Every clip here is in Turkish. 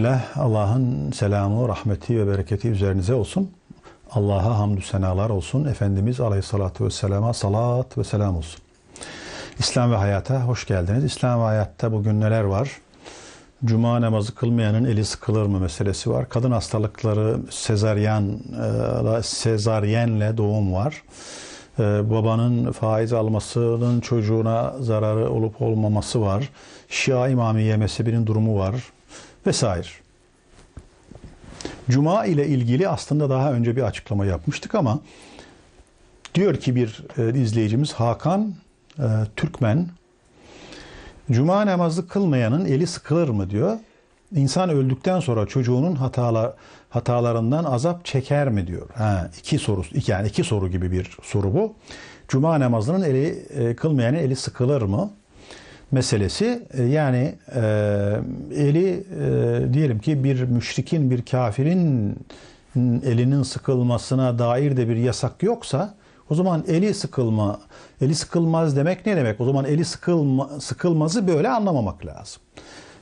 Bismillah, Allah'ın selamı, rahmeti ve bereketi üzerinize olsun. Allah'a hamdü senalar olsun. Efendimiz Aleyhisselatü Vesselam'a salat ve selam olsun. İslam ve hayata hoş geldiniz. İslam ve hayatta bugün neler var? Cuma namazı kılmayanın eli sıkılır mı meselesi var. Kadın hastalıkları sezaryen, e, sezaryenle doğum var. E, babanın faiz almasının çocuğuna zararı olup olmaması var. Şia İmamiye mezhebinin durumu var vesaire. Cuma ile ilgili aslında daha önce bir açıklama yapmıştık ama diyor ki bir e, izleyicimiz Hakan e, Türkmen Cuma namazı kılmayanın eli sıkılır mı diyor. İnsan öldükten sonra çocuğunun hatalar, hatalarından azap çeker mi diyor. Ha, iki soru yani iki soru gibi bir soru bu. Cuma namazının eli e, kılmayanın eli sıkılır mı? Meselesi e, yani e, eli e, diyelim ki bir müşrikin bir kafirin elinin sıkılmasına dair de bir yasak yoksa o zaman eli sıkılma eli sıkılmaz demek ne demek? O zaman eli sıkılma, sıkılmazı böyle anlamamak lazım.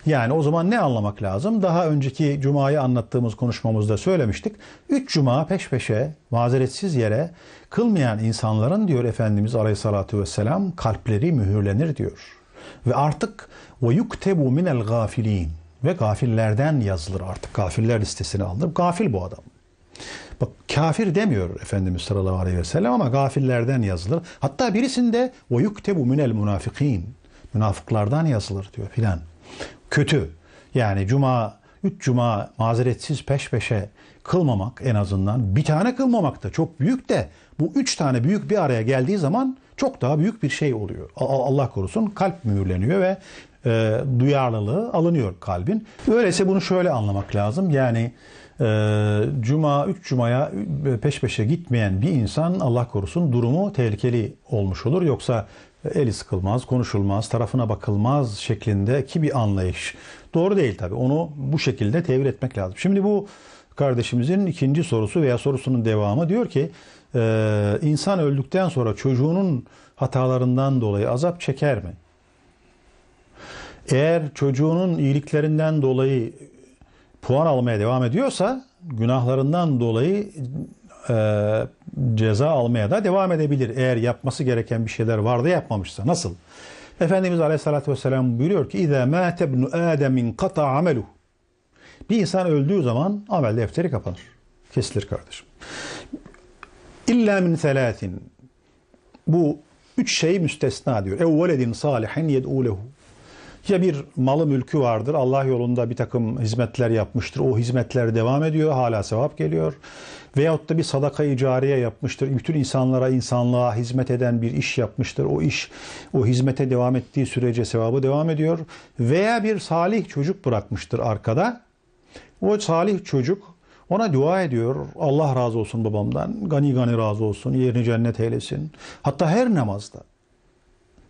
Yani o zaman ne anlamak lazım? Daha önceki cumayı anlattığımız konuşmamızda söylemiştik. Üç cuma peş peşe mazeretsiz yere kılmayan insanların diyor Efendimiz Aleyhisselatü Vesselam kalpleri mühürlenir diyor. Ve artık ve yuktebu minel gafilin ve gafillerden yazılır artık. Gafiller listesine alınır. Gafil bu adam. Bak kafir demiyor Efendimiz sallallahu aleyhi ve sellem ama gafillerden yazılır. Hatta birisinde ve yuktebu minel munafikin. Münafıklardan yazılır diyor filan. Kötü. Yani cuma, üç cuma mazeretsiz peş peşe kılmamak en azından. Bir tane kılmamak da çok büyük de bu üç tane büyük bir araya geldiği zaman çok daha büyük bir şey oluyor. Allah korusun kalp mühürleniyor ve e, duyarlılığı alınıyor kalbin. Öyleyse bunu şöyle anlamak lazım. Yani e, cuma, üç cumaya peş peşe gitmeyen bir insan Allah korusun durumu tehlikeli olmuş olur. Yoksa eli sıkılmaz, konuşulmaz, tarafına bakılmaz şeklinde ki bir anlayış. Doğru değil tabi. Onu bu şekilde tevil etmek lazım. Şimdi bu kardeşimizin ikinci sorusu veya sorusunun devamı diyor ki e, insan öldükten sonra çocuğunun hatalarından dolayı azap çeker mi? Eğer çocuğunun iyiliklerinden dolayı puan almaya devam ediyorsa günahlarından dolayı e, ceza almaya da devam edebilir. Eğer yapması gereken bir şeyler vardı yapmamışsa. Nasıl? Efendimiz Aleyhisselatü Vesselam buyuruyor ki اِذَا مَاتَ ابْنُ آدَمٍ قَطَعَ عَمَلُهُ Bir insan öldüğü zaman amel defteri kapanır. Kesilir kardeşim. İlla min selâtin. Bu üç şey müstesna diyor. Evveledin salihin yed'û lehu. Ya bir malı mülkü vardır. Allah yolunda bir takım hizmetler yapmıştır. O hizmetler devam ediyor. Hala sevap geliyor. Veyahut da bir sadaka-i cariye yapmıştır. Bütün insanlara, insanlığa hizmet eden bir iş yapmıştır. O iş, o hizmete devam ettiği sürece sevabı devam ediyor. Veya bir salih çocuk bırakmıştır arkada. O salih çocuk ona dua ediyor. Allah razı olsun babamdan. Gani gani razı olsun. Yerini cennet eylesin. Hatta her namazda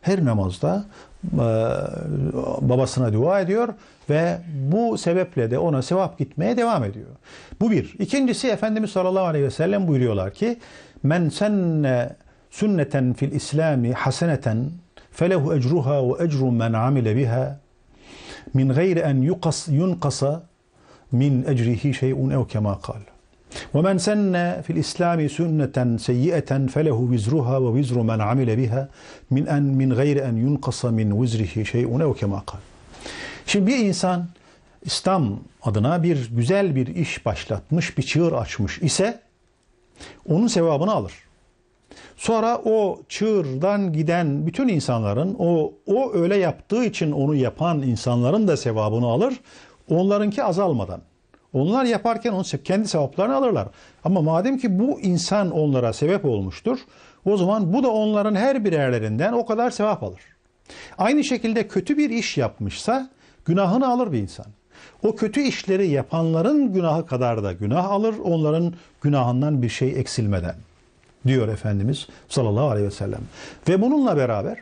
her namazda e, babasına dua ediyor ve bu sebeple de ona sevap gitmeye devam ediyor. Bu bir. İkincisi Efendimiz sallallahu aleyhi ve sellem buyuruyorlar ki men senne sünneten fil islami haseneten felehu ecruha ve ecru men amile biha min gayri en yuqas yunkasa min ecrihi şey'un ev kema kal. ومن سن في الإسلام سنة سيئة فله وزرها ووزر من عمل بها من أن من غير أن ينقص من وزره شيء أو كما قال. Şimdi bir insan İslam adına bir güzel bir iş başlatmış, bir çığır açmış ise onun sevabını alır. Sonra o çığırdan giden bütün insanların o o öyle yaptığı için onu yapan insanların da sevabını alır onlarınki azalmadan. Onlar yaparken onun kendi sevaplarını alırlar. Ama madem ki bu insan onlara sebep olmuştur, o zaman bu da onların her birerlerinden o kadar sevap alır. Aynı şekilde kötü bir iş yapmışsa günahını alır bir insan. O kötü işleri yapanların günahı kadar da günah alır, onların günahından bir şey eksilmeden diyor Efendimiz sallallahu aleyhi ve sellem. Ve bununla beraber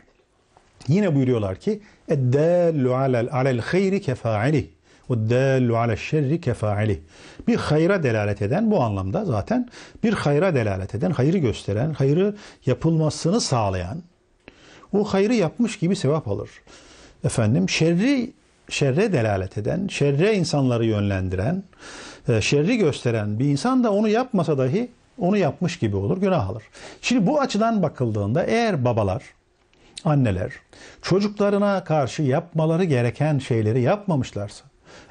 yine buyuruyorlar ki اَدَّالُ عَلَى الْخَيْرِ كَفَاعِلِهِ وَالدَّالُّ عَلَى الشَّرِّ كَفَاعِلِهِ Bir hayra delalet eden bu anlamda zaten bir hayra delalet eden, hayrı gösteren, hayrı yapılmasını sağlayan o hayrı yapmış gibi sevap alır. Efendim şerri şerre delalet eden, şerre insanları yönlendiren, e, şerri gösteren bir insan da onu yapmasa dahi onu yapmış gibi olur, günah alır. Şimdi bu açıdan bakıldığında eğer babalar, anneler çocuklarına karşı yapmaları gereken şeyleri yapmamışlarsa,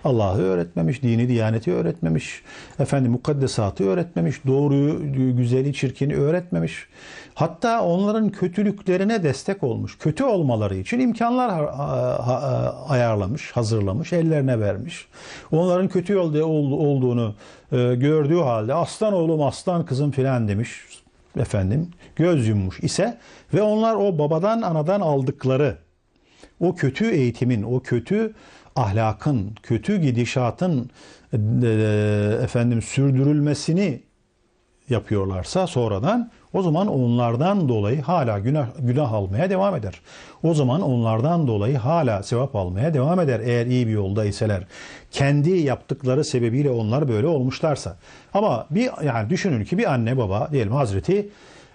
Allah'ı öğretmemiş, dini diyaneti öğretmemiş, efendim mukaddesatı öğretmemiş, doğruyu, güzeli, çirkini öğretmemiş. Hatta onların kötülüklerine destek olmuş. Kötü olmaları için imkanlar ayarlamış, hazırlamış, ellerine vermiş. Onların kötü yolda ol- olduğunu e, gördüğü halde aslan oğlum, aslan kızım filan demiş efendim. Göz yummuş ise ve onlar o babadan anadan aldıkları o kötü eğitimin, o kötü ahlakın, kötü gidişatın e, efendim sürdürülmesini yapıyorlarsa sonradan o zaman onlardan dolayı hala günah, günah almaya devam eder. O zaman onlardan dolayı hala sevap almaya devam eder eğer iyi bir yolda iseler. Kendi yaptıkları sebebiyle onlar böyle olmuşlarsa. Ama bir yani düşünün ki bir anne baba diyelim Hazreti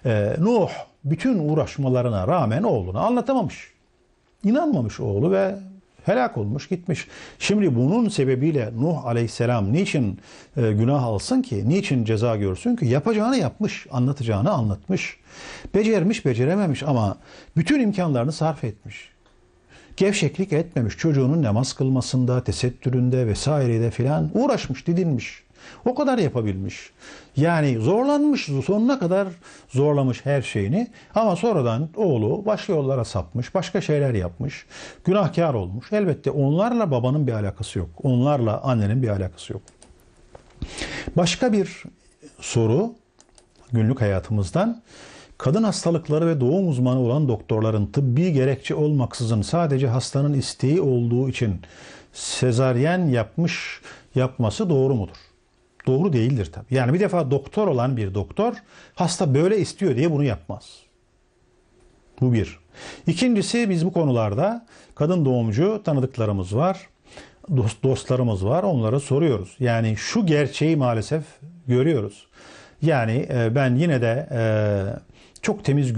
e, Nuh bütün uğraşmalarına rağmen oğlunu anlatamamış. İnanmamış oğlu ve helak olmuş gitmiş. Şimdi bunun sebebiyle Nuh aleyhisselam niçin e, günah alsın ki? Niçin ceza görsün ki? Yapacağını yapmış, anlatacağını anlatmış. Becermiş, becerememiş ama bütün imkanlarını sarf etmiş. Gevşeklik etmemiş. Çocuğunun namaz kılmasında, tesettüründe vesairede filan uğraşmış, didinmiş. O kadar yapabilmiş. Yani zorlanmış, sonuna kadar zorlamış her şeyini. Ama sonradan oğlu başka yollara sapmış, başka şeyler yapmış. Günahkar olmuş. Elbette onlarla babanın bir alakası yok. Onlarla annenin bir alakası yok. Başka bir soru günlük hayatımızdan. Kadın hastalıkları ve doğum uzmanı olan doktorların tıbbi gerekçe olmaksızın sadece hastanın isteği olduğu için sezaryen yapmış yapması doğru mudur? Doğru değildir tabii. Yani bir defa doktor olan bir doktor hasta böyle istiyor diye bunu yapmaz. Bu bir. İkincisi biz bu konularda kadın doğumcu tanıdıklarımız var. Dost, dostlarımız var. Onlara soruyoruz. Yani şu gerçeği maalesef görüyoruz. Yani e, ben yine de e, çok temiz,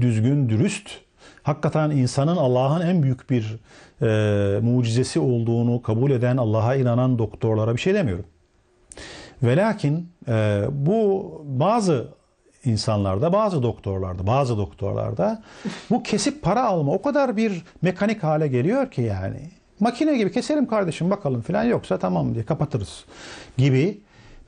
düzgün, dürüst, hakikaten insanın Allah'ın en büyük bir e, mucizesi olduğunu kabul eden, Allah'a inanan doktorlara bir şey demiyorum. Ve lakin e, bu bazı insanlarda, bazı doktorlarda, bazı doktorlarda bu kesip para alma o kadar bir mekanik hale geliyor ki yani. Makine gibi keselim kardeşim bakalım falan yoksa tamam diye kapatırız gibi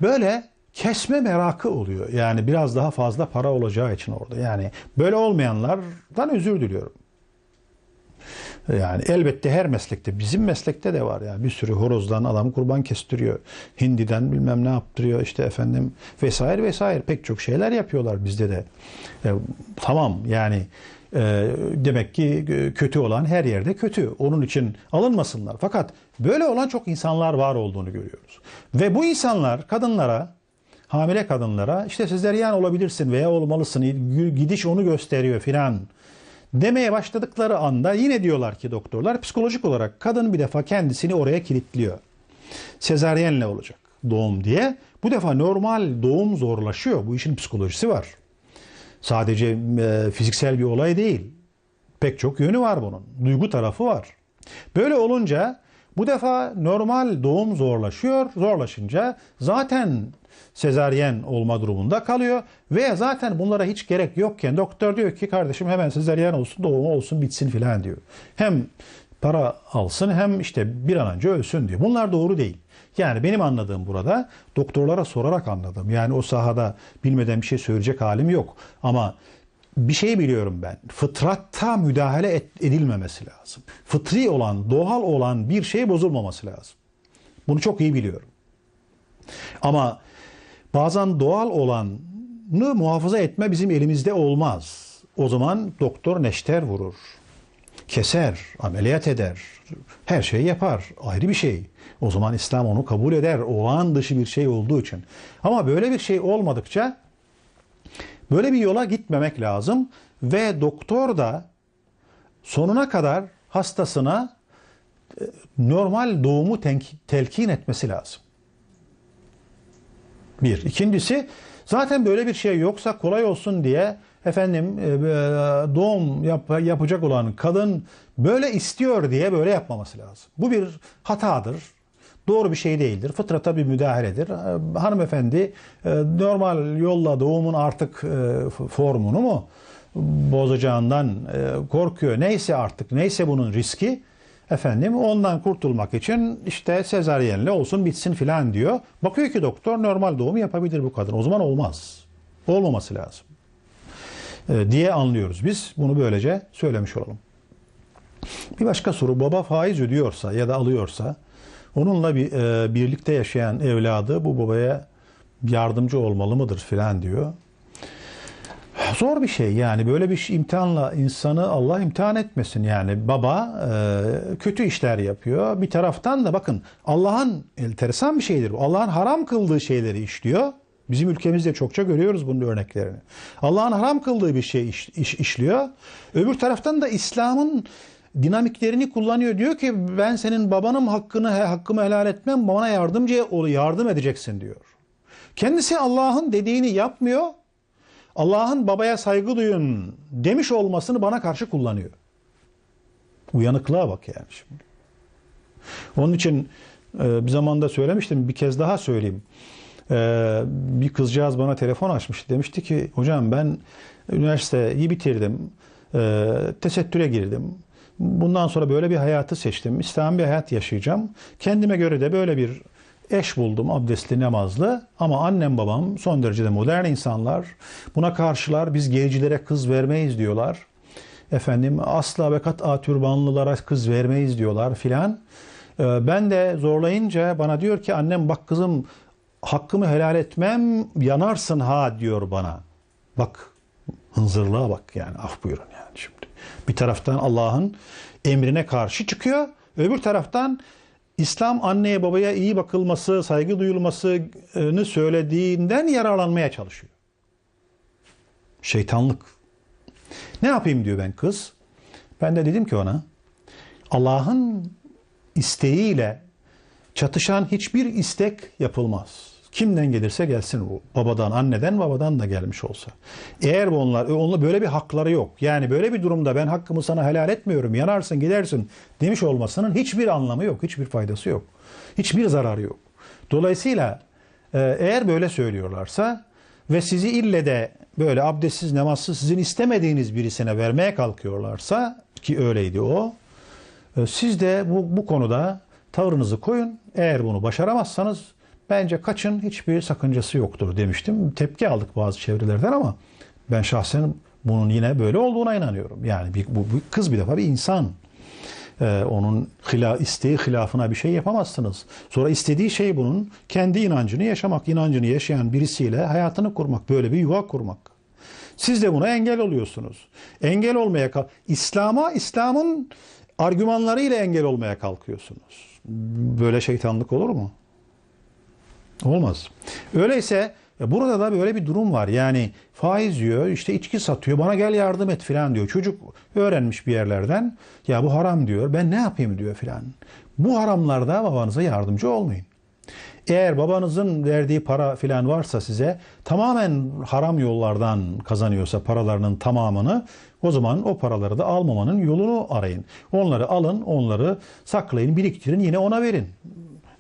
böyle kesme merakı oluyor. Yani biraz daha fazla para olacağı için orada. Yani böyle olmayanlardan özür diliyorum. Yani elbette her meslekte, bizim meslekte de var yani bir sürü horozdan adam kurban kestiriyor. Hindiden bilmem ne yaptırıyor işte efendim vesaire vesaire pek çok şeyler yapıyorlar bizde de. E, tamam yani e, demek ki kötü olan her yerde kötü. Onun için alınmasınlar. Fakat böyle olan çok insanlar var olduğunu görüyoruz. Ve bu insanlar kadınlara hamile kadınlara işte sizler yan olabilirsin veya olmalısın gidiş onu gösteriyor filan demeye başladıkları anda yine diyorlar ki doktorlar psikolojik olarak kadın bir defa kendisini oraya kilitliyor. Sezaryenle olacak doğum diye. Bu defa normal doğum zorlaşıyor. Bu işin psikolojisi var. Sadece e, fiziksel bir olay değil. Pek çok yönü var bunun. Duygu tarafı var. Böyle olunca bu defa normal doğum zorlaşıyor. Zorlaşınca zaten sezaryen olma durumunda kalıyor. Ve zaten bunlara hiç gerek yokken doktor diyor ki kardeşim hemen sezaryen olsun doğumu olsun bitsin filan diyor. Hem para alsın hem işte bir an önce ölsün diyor. Bunlar doğru değil. Yani benim anladığım burada doktorlara sorarak anladım. Yani o sahada bilmeden bir şey söyleyecek halim yok. Ama bir şey biliyorum ben. Fıtratta müdahale edilmemesi lazım. Fıtri olan, doğal olan bir şey bozulmaması lazım. Bunu çok iyi biliyorum. Ama bazen doğal olanı muhafaza etme bizim elimizde olmaz. O zaman doktor neşter vurur. Keser, ameliyat eder, her şeyi yapar. Ayrı bir şey. O zaman İslam onu kabul eder. Olağan dışı bir şey olduğu için. Ama böyle bir şey olmadıkça böyle bir yola gitmemek lazım. Ve doktor da sonuna kadar hastasına e, normal doğumu telkin etmesi lazım. Bir. İkincisi zaten böyle bir şey yoksa kolay olsun diye efendim e, doğum yap, yapacak olan kadın böyle istiyor diye böyle yapmaması lazım. Bu bir hatadır. Doğru bir şey değildir. Fıtrata bir müdahaledir. E, hanımefendi e, normal yolla doğumun artık formunu mu bozacağından korkuyor. Neyse artık neyse bunun riski efendim ondan kurtulmak için işte sezaryenle olsun bitsin filan diyor. Bakıyor ki doktor normal doğum yapabilir bu kadın. O zaman olmaz. Olmaması lazım. E, diye anlıyoruz. Biz bunu böylece söylemiş olalım. Bir başka soru baba faiz ödüyorsa ya da alıyorsa onunla bir e, birlikte yaşayan evladı bu babaya yardımcı olmalı mıdır filan diyor. Zor bir şey yani. Böyle bir imtihanla insanı Allah imtihan etmesin yani. Baba e, kötü işler yapıyor. Bir taraftan da bakın Allah'ın enteresan bir şeydir Allah'ın haram kıldığı şeyleri işliyor. Bizim ülkemizde çokça görüyoruz bunun örneklerini. Allah'ın haram kıldığı bir şey iş, iş, işliyor. Öbür taraftan da İslam'ın dinamiklerini kullanıyor. Diyor ki ben senin babanın hakkını hakkımı helal etmem bana yardımcı yardım edeceksin diyor. Kendisi Allah'ın dediğini yapmıyor Allah'ın babaya saygı duyun demiş olmasını bana karşı kullanıyor. Uyanıklığa bak yani şimdi. Onun için e, bir zamanda söylemiştim bir kez daha söyleyeyim. E, bir kızcağız bana telefon açmıştı. Demişti ki hocam ben üniversiteyi bitirdim. E, tesettüre girdim. Bundan sonra böyle bir hayatı seçtim. İslam bir hayat yaşayacağım. Kendime göre de böyle bir eş buldum abdestli namazlı ama annem babam son derecede modern insanlar. Buna karşılar biz gericilere kız vermeyiz diyorlar. Efendim asla ve kat'a türbanlılara kız vermeyiz diyorlar filan. Ee, ben de zorlayınca bana diyor ki annem bak kızım hakkımı helal etmem yanarsın ha diyor bana. Bak hınzırlığa bak yani af buyurun yani şimdi. Bir taraftan Allah'ın emrine karşı çıkıyor. Öbür taraftan İslam anneye babaya iyi bakılması, saygı duyulmasını söylediğinden yararlanmaya çalışıyor. Şeytanlık. Ne yapayım diyor ben kız. Ben de dedim ki ona Allah'ın isteğiyle çatışan hiçbir istek yapılmaz. Kimden gelirse gelsin bu. Babadan, anneden, babadan da gelmiş olsa. Eğer onlar, onunla böyle bir hakları yok. Yani böyle bir durumda ben hakkımı sana helal etmiyorum, yanarsın gidersin demiş olmasının hiçbir anlamı yok, hiçbir faydası yok. Hiçbir zararı yok. Dolayısıyla e, eğer böyle söylüyorlarsa ve sizi ille de böyle abdestsiz, namazsız sizin istemediğiniz birisine vermeye kalkıyorlarsa ki öyleydi o. E, siz de bu, bu konuda tavrınızı koyun. Eğer bunu başaramazsanız Bence kaçın hiçbir sakıncası yoktur demiştim. Tepki aldık bazı çevrelerden ama ben şahsen bunun yine böyle olduğuna inanıyorum. Yani bir, bu, bu kız bir defa bir insan. Ee, onun hila, isteği hilafına bir şey yapamazsınız. Sonra istediği şey bunun kendi inancını yaşamak, inancını yaşayan birisiyle hayatını kurmak, böyle bir yuva kurmak. Siz de buna engel oluyorsunuz. Engel olmaya kalk İslam'a, İslam'ın argümanlarıyla engel olmaya kalkıyorsunuz. Böyle şeytanlık olur mu? Olmaz. Öyleyse burada da böyle bir durum var. Yani faiz yiyor, işte içki satıyor, bana gel yardım et filan diyor. Çocuk öğrenmiş bir yerlerden. Ya bu haram diyor. Ben ne yapayım diyor filan. Bu haramlarda babanıza yardımcı olmayın. Eğer babanızın verdiği para filan varsa size tamamen haram yollardan kazanıyorsa paralarının tamamını o zaman o paraları da almamanın yolunu arayın. Onları alın, onları saklayın, biriktirin, yine ona verin.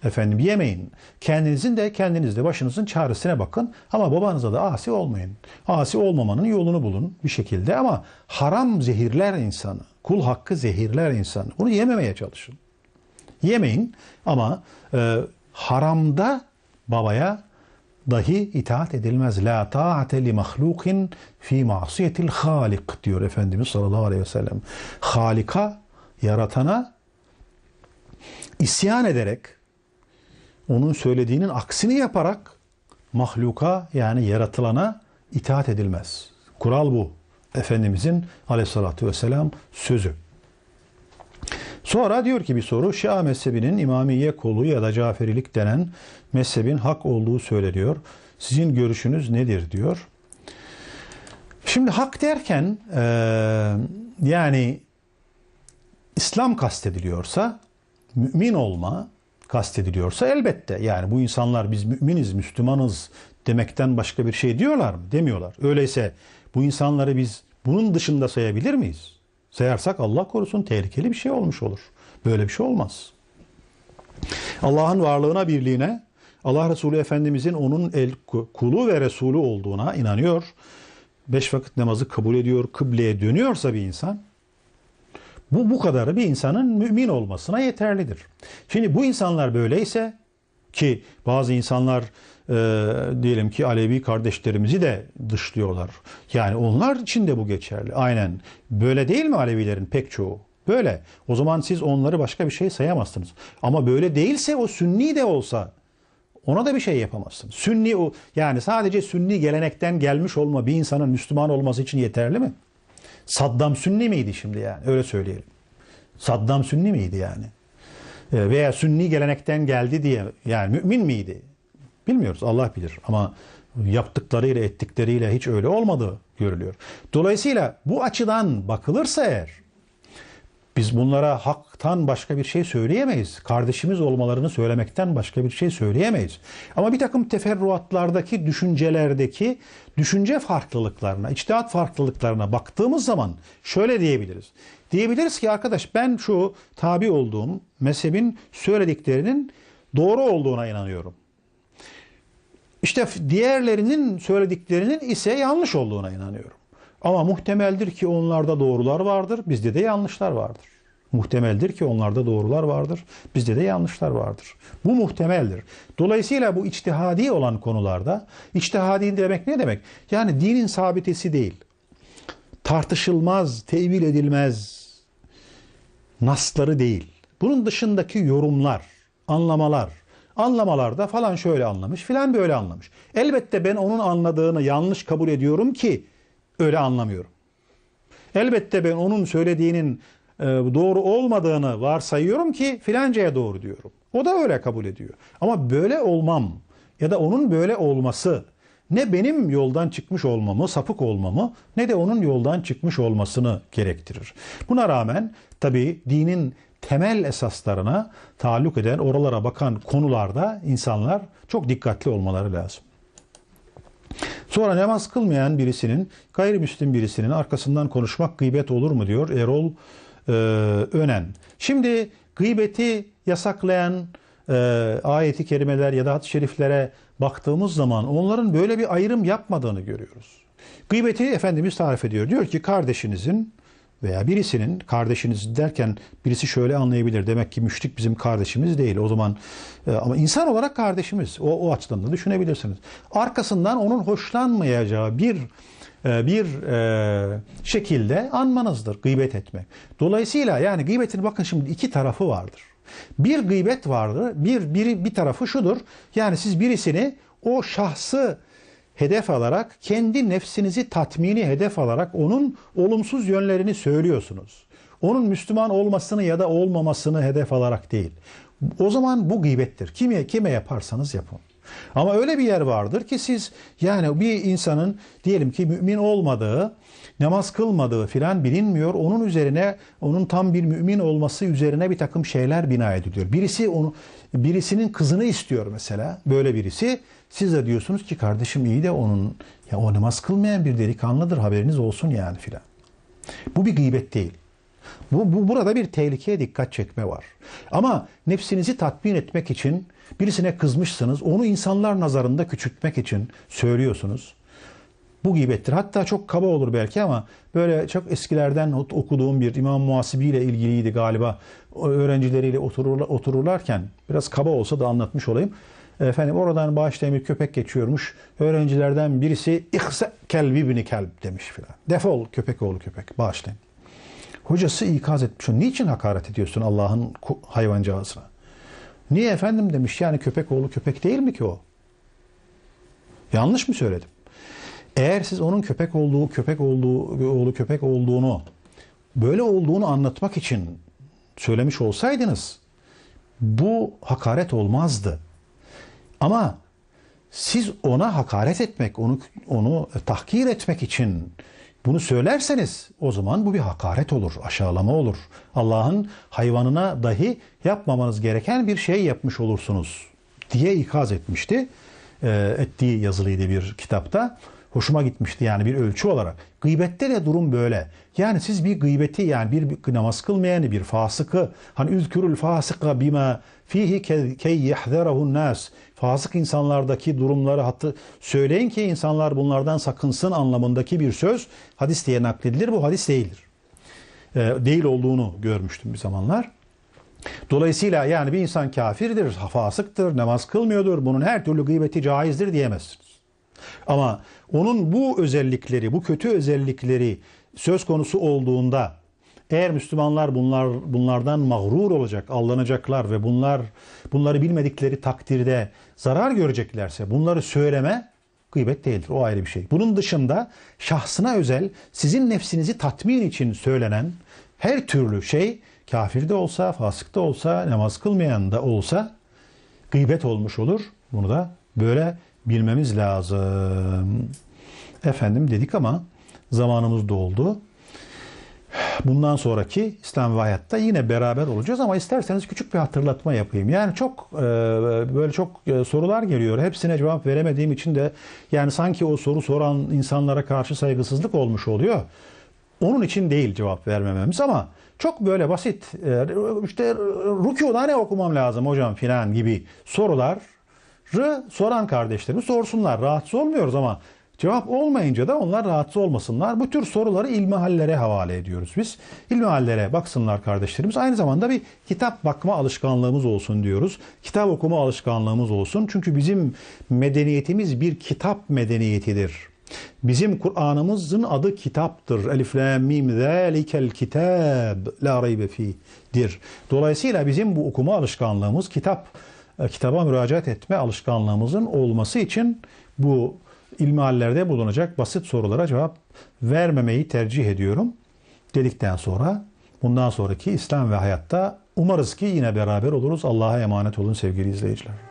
Efendim yemeyin. Kendinizin de kendinizde başınızın çaresine bakın. Ama babanıza da asi olmayın. Asi olmamanın yolunu bulun bir şekilde ama haram zehirler insanı. Kul hakkı zehirler insanı. Bunu yememeye çalışın. Yemeyin ama e, haramda babaya dahi itaat edilmez. La ta'ate li mahlukin fi masiyetil halik diyor Efendimiz sallallahu aleyhi ve sellem. Halika, yaratana isyan ederek onun söylediğinin aksini yaparak mahluka yani yaratılana itaat edilmez. Kural bu. Efendimizin aleyhissalatü vesselam sözü. Sonra diyor ki bir soru Şia mezhebinin İmamiye kolu ya da Caferilik denen mezhebin hak olduğu söyleniyor. Sizin görüşünüz nedir diyor. Şimdi hak derken e, yani İslam kastediliyorsa mümin olma, kastediliyorsa elbette yani bu insanlar biz müminiz, Müslümanız demekten başka bir şey diyorlar mı? Demiyorlar. Öyleyse bu insanları biz bunun dışında sayabilir miyiz? Sayarsak Allah korusun tehlikeli bir şey olmuş olur. Böyle bir şey olmaz. Allah'ın varlığına, birliğine, Allah Resulü Efendimizin onun el kulu ve Resulü olduğuna inanıyor. Beş vakit namazı kabul ediyor, kıbleye dönüyorsa bir insan, bu bu kadarı bir insanın mümin olmasına yeterlidir. Şimdi bu insanlar böyleyse ki bazı insanlar e, diyelim ki Alevi kardeşlerimizi de dışlıyorlar. Yani onlar için de bu geçerli. Aynen. Böyle değil mi Alevilerin pek çoğu? Böyle. O zaman siz onları başka bir şey sayamazsınız. Ama böyle değilse o sünni de olsa ona da bir şey yapamazsın. Sünni o yani sadece sünni gelenekten gelmiş olma bir insanın Müslüman olması için yeterli mi? Saddam sünni miydi şimdi yani? Öyle söyleyelim. Saddam sünni miydi yani? E, veya sünni gelenekten geldi diye yani mümin miydi? Bilmiyoruz. Allah bilir. Ama yaptıklarıyla ettikleriyle hiç öyle olmadığı görülüyor. Dolayısıyla bu açıdan bakılırsa eğer biz bunlara haktan başka bir şey söyleyemeyiz. Kardeşimiz olmalarını söylemekten başka bir şey söyleyemeyiz. Ama bir takım teferruatlardaki, düşüncelerdeki düşünce farklılıklarına, içtihat farklılıklarına baktığımız zaman şöyle diyebiliriz. Diyebiliriz ki arkadaş ben şu tabi olduğum mezhebin söylediklerinin doğru olduğuna inanıyorum. İşte diğerlerinin söylediklerinin ise yanlış olduğuna inanıyorum. Ama muhtemeldir ki onlarda doğrular vardır, bizde de yanlışlar vardır. Muhtemeldir ki onlarda doğrular vardır, bizde de yanlışlar vardır. Bu muhtemeldir. Dolayısıyla bu içtihadi olan konularda, içtihadi demek ne demek? Yani dinin sabitesi değil. Tartışılmaz, tevil edilmez nasları değil. Bunun dışındaki yorumlar, anlamalar, anlamalarda falan şöyle anlamış, filan böyle anlamış. Elbette ben onun anladığını yanlış kabul ediyorum ki öyle anlamıyorum. Elbette ben onun söylediğinin e, doğru olmadığını varsayıyorum ki filancaya doğru diyorum. O da öyle kabul ediyor. Ama böyle olmam ya da onun böyle olması ne benim yoldan çıkmış olmamı, sapık olmamı ne de onun yoldan çıkmış olmasını gerektirir. Buna rağmen tabi dinin temel esaslarına taalluk eden, oralara bakan konularda insanlar çok dikkatli olmaları lazım. Sonra namaz kılmayan birisinin, gayrimüslim birisinin arkasından konuşmak gıybet olur mu diyor Erol e, Önen. Şimdi gıybeti yasaklayan e, ayeti kerimeler ya da hadis-i şeriflere baktığımız zaman onların böyle bir ayrım yapmadığını görüyoruz. Gıybeti Efendimiz tarif ediyor. Diyor ki kardeşinizin veya birisinin kardeşiniz derken birisi şöyle anlayabilir. Demek ki müşrik bizim kardeşimiz değil. O zaman e, ama insan olarak kardeşimiz. O, o açıdan da düşünebilirsiniz. Arkasından onun hoşlanmayacağı bir e, bir e, şekilde anmanızdır gıybet etmek. Dolayısıyla yani gıybetin bakın şimdi iki tarafı vardır. Bir gıybet vardır. Bir biri bir tarafı şudur. Yani siz birisini o şahsı hedef alarak kendi nefsinizi tatmini hedef alarak onun olumsuz yönlerini söylüyorsunuz. Onun Müslüman olmasını ya da olmamasını hedef alarak değil. O zaman bu gıybettir. Kime kime yaparsanız yapın. Ama öyle bir yer vardır ki siz yani bir insanın diyelim ki mümin olmadığı, namaz kılmadığı filan bilinmiyor. Onun üzerine onun tam bir mümin olması üzerine bir takım şeyler bina ediliyor. Birisi onu birisinin kızını istiyor mesela. Böyle birisi siz de diyorsunuz ki kardeşim iyi de onun ya o namaz kılmayan bir delikanlıdır haberiniz olsun yani filan. Bu bir gıybet değil. Bu, bu burada bir tehlikeye dikkat çekme var. Ama nefsinizi tatmin etmek için birisine kızmışsınız. Onu insanlar nazarında küçültmek için söylüyorsunuz. Bu gıybettir. Hatta çok kaba olur belki ama böyle çok eskilerden okuduğum bir İmam Muhasibi ile ilgiliydi galiba. Öğrencileriyle otururlar, otururlarken biraz kaba olsa da anlatmış olayım. Efendim oradan bağışlayan bir köpek geçiyormuş. Öğrencilerden birisi ihse kelbi bini kelb demiş filan. Defol köpek oğlu köpek bağışlayın. Hocası ikaz etmiş. Niçin hakaret ediyorsun Allah'ın hayvancağızına? Niye efendim demiş. Yani köpek oğlu köpek değil mi ki o? Yanlış mı söyledim? Eğer siz onun köpek olduğu, köpek olduğu, oğlu köpek olduğunu, böyle olduğunu anlatmak için söylemiş olsaydınız bu hakaret olmazdı. Ama siz ona hakaret etmek, onu onu tahkir etmek için Bunu söylerseniz o zaman bu bir hakaret olur, aşağılama olur. Allah'ın hayvanına dahi yapmamanız gereken bir şey yapmış olursunuz diye ikaz etmişti. Ee, ettiği yazılıydı bir kitapta. Hoşuma gitmişti yani bir ölçü olarak. Gıybette de durum böyle. Yani siz bir gıybeti yani bir, namaz kılmayanı bir fasıkı hani üzkürül fasıka bima fihi key yahzerahun nas fasık insanlardaki durumları hattı söyleyin ki insanlar bunlardan sakınsın anlamındaki bir söz hadis diye nakledilir. Bu hadis değildir. Ee, değil olduğunu görmüştüm bir zamanlar. Dolayısıyla yani bir insan kafirdir, fasıktır, namaz kılmıyordur. Bunun her türlü gıybeti caizdir diyemezsiniz. Ama onun bu özellikleri, bu kötü özellikleri söz konusu olduğunda eğer Müslümanlar bunlar bunlardan mağrur olacak, aldanacaklar ve bunlar bunları bilmedikleri takdirde zarar göreceklerse bunları söyleme gıybet değildir. O ayrı bir şey. Bunun dışında şahsına özel sizin nefsinizi tatmin için söylenen her türlü şey kafir de olsa, fasık da olsa, namaz kılmayan da olsa gıybet olmuş olur. Bunu da böyle bilmemiz lazım. Efendim dedik ama zamanımız doldu. Bundan sonraki İslam ve hayatta yine beraber olacağız ama isterseniz küçük bir hatırlatma yapayım. Yani çok e, böyle çok e, sorular geliyor. Hepsine cevap veremediğim için de yani sanki o soru soran insanlara karşı saygısızlık olmuş oluyor. Onun için değil cevap vermememiz ama çok böyle basit e, işte rükuda ne okumam lazım hocam filan gibi sorular soran kardeşlerimiz sorsunlar. Rahatsız olmuyoruz ama cevap olmayınca da onlar rahatsız olmasınlar. Bu tür soruları ilmihallere havale ediyoruz biz. İlmihallere baksınlar kardeşlerimiz. Aynı zamanda bir kitap bakma alışkanlığımız olsun diyoruz. Kitap okuma alışkanlığımız olsun. Çünkü bizim medeniyetimiz bir kitap medeniyetidir. Bizim Kur'an'ımızın adı kitaptır. Elif lam mim zalikel kitab la raybe fi'dir. Dolayısıyla bizim bu okuma alışkanlığımız kitap kitaba müracaat etme alışkanlığımızın olması için bu ilmihallerde bulunacak basit sorulara cevap vermemeyi tercih ediyorum dedikten sonra bundan sonraki İslam ve hayatta umarız ki yine beraber oluruz. Allah'a emanet olun sevgili izleyiciler.